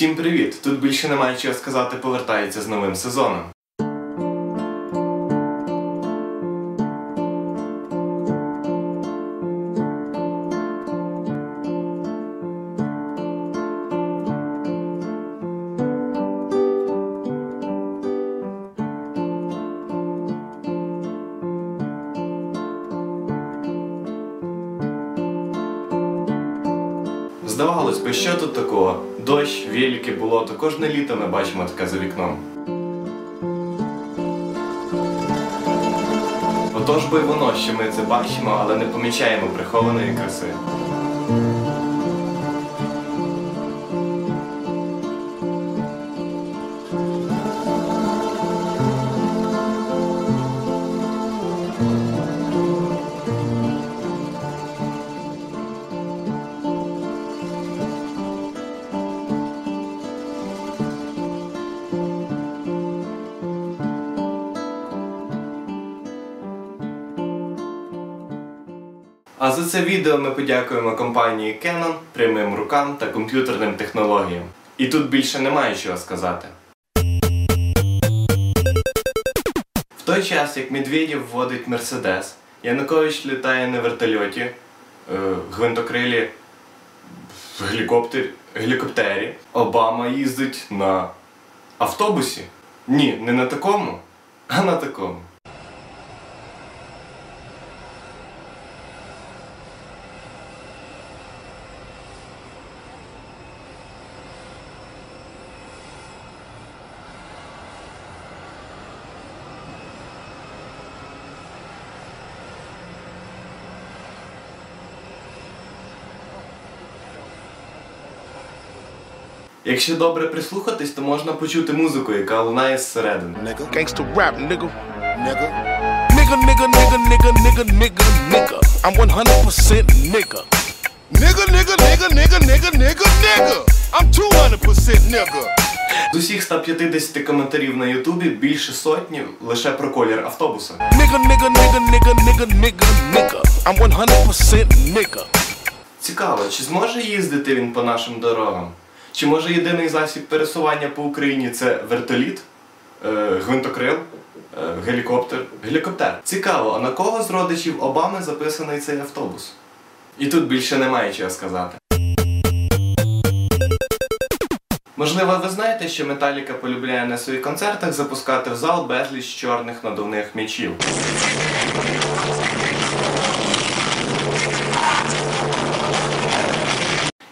Всім привіт! Тут більше немає чого сказати, повертається з новим сезоном. Здавалось би, що тут такого? Дощ, велики, болото, кожне літо ми бачимо таке за вікном. Отож би воно, що ми це бачимо, але не помічаємо прихованої краси. А за це відео ми подякуємо компанії Canon, прямим рукам та комп'ютерним технологіям. І тут більше немає чого сказати. В той час, як Медведєв вводить Мерседес, Янукович літає на вертольоті, е, гвинтокрилі гелікоптер, гелікоптері, Обама їздить на автобусі. Ні, не на такому, а на такому. Якщо добре прислухатись, то можна почути музику, яка лунає зсередини. nigga. Gangsta rap, nigga. Nigga. Nigga, nigga, nigga, nigga, nigga, nigga, nigga. I'm 100% nigga. Nigga, nigga, nigga, nigga, nigga, nigga, nigga. I'm 200% nigga. З усіх 150 коментарів на Ютубі більше сотні лише про колір автобуса. Nigga, nigga, nigga, nigga, nigga, nigga, nigga. I'm 100% nigga. Цікаво, чи зможе їздити він по нашим дорогам? Чи може єдиний засіб пересування по Україні це вертоліт, е, гвинтокрил, е, гелікоптер? Гелікоптер. Цікаво, а на кого з родичів Обами записаний цей автобус? І тут більше немає чого сказати. Можливо, ви знаєте, що Металіка полюбляє на своїх концертах запускати в зал безліч чорних надувних м'ячів.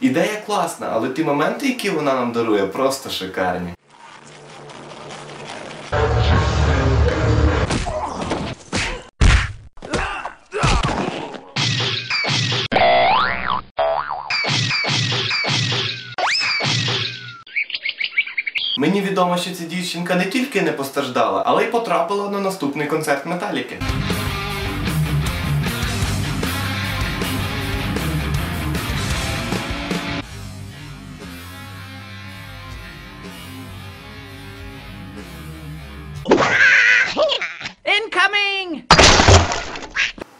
Ідея класна, але ті моменти, які вона нам дарує, просто шикарні. Мені відомо, що ця дівчинка не тільки не постраждала, але й потрапила на наступний концерт Металіки.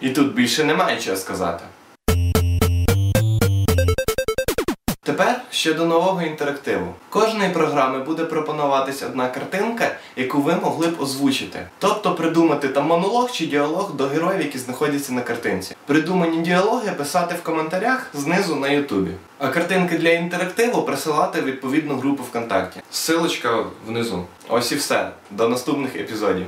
І тут більше немає чого сказати. Тепер щодо нового інтерактиву. Кожної програми буде пропонуватись одна картинка, яку ви могли б озвучити. Тобто придумати там монолог чи діалог до героїв, які знаходяться на картинці. Придумані діалоги писати в коментарях знизу на Ютубі. А картинки для інтерактиву присилати в відповідну групу ВКонтакті. Силочка внизу. Ось і все. До наступних епізодів.